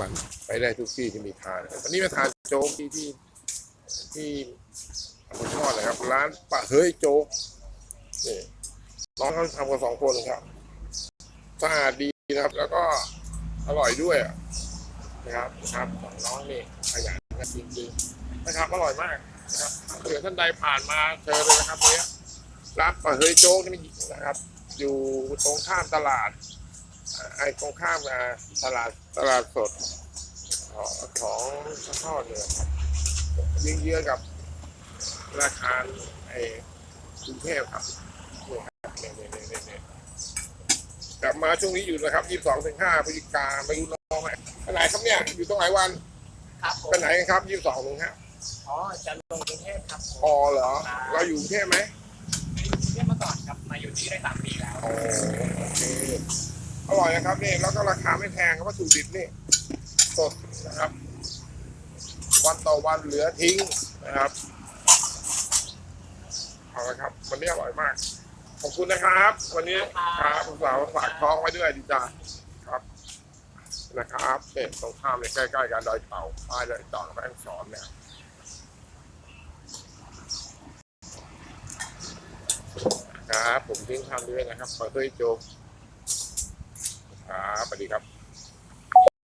มันไปได้ทุกที่ที่มีทานวันนี้มาทานโจ๊กที่ที่ที่อำเภอทอดนะครับ ร้านปะเฮ้ยโจ๊กนี่น้องเขาทำกันสองคนครับสะอาดดีนะครับ แล้วก็อร่อยด้วยนะครับครับน้องนี่ขยันกันจริงๆนะครับอร่อยมากนะครับเผื่อท่านใดผ่านมาเชิญเลยนะครับเนี้ยร้านปะเฮ้ยโจ๊กนี่นะครับ อยู่ตรงข้ามตลาด ไอ้ตรงข้ามมาตลาดตลาดสด ของของพระทอดเนี่ยครับยิงเยื้องกับราคารไอ้กรุงเทพครับนี่ครับเนี่ยเนี่ยเนี่ยเนี่ยเนี่ยกลับมาช่วงนี้อยู่นะครับยี่สิบสองถึงห้าพฤศจิกาไม่รู้น้องไหมไปไหนครับเนี่ยอยู่ตรงไหนวันครับผมไปไหนกันครับยี่สิบสองถึงห้าอ๋อจะลงกรุงเทพครับผมอ๋อเหรอ เราอยู่กรุงเทพไหมอยู่กรุงเทพมาก่อนครับมาอยู่ที่ได้สามปีแล้วอ๋อโอเคอ ร่อยนะครับนี่แล้วก็ราคาไม่แพงครับวัตถุดิบนี่สดนะครับ วันต่อวันเหลือทิ้งนะครับเอาละครับวันนี้อร่อยมาก ขอบคุณนะครับ วันนี้ครับสาวฝากท้องไว้ด้วยดีจ้าครับนะครับเนี่ยตรงข้ามเนี่ยใกล้ๆกันดอยเต่าป้ายดอยเต่าแม่งสอนเนี่ยครับผมทิ้งคำด้วยนะครับขอเฮ้ยโจบ สวัสดีครับ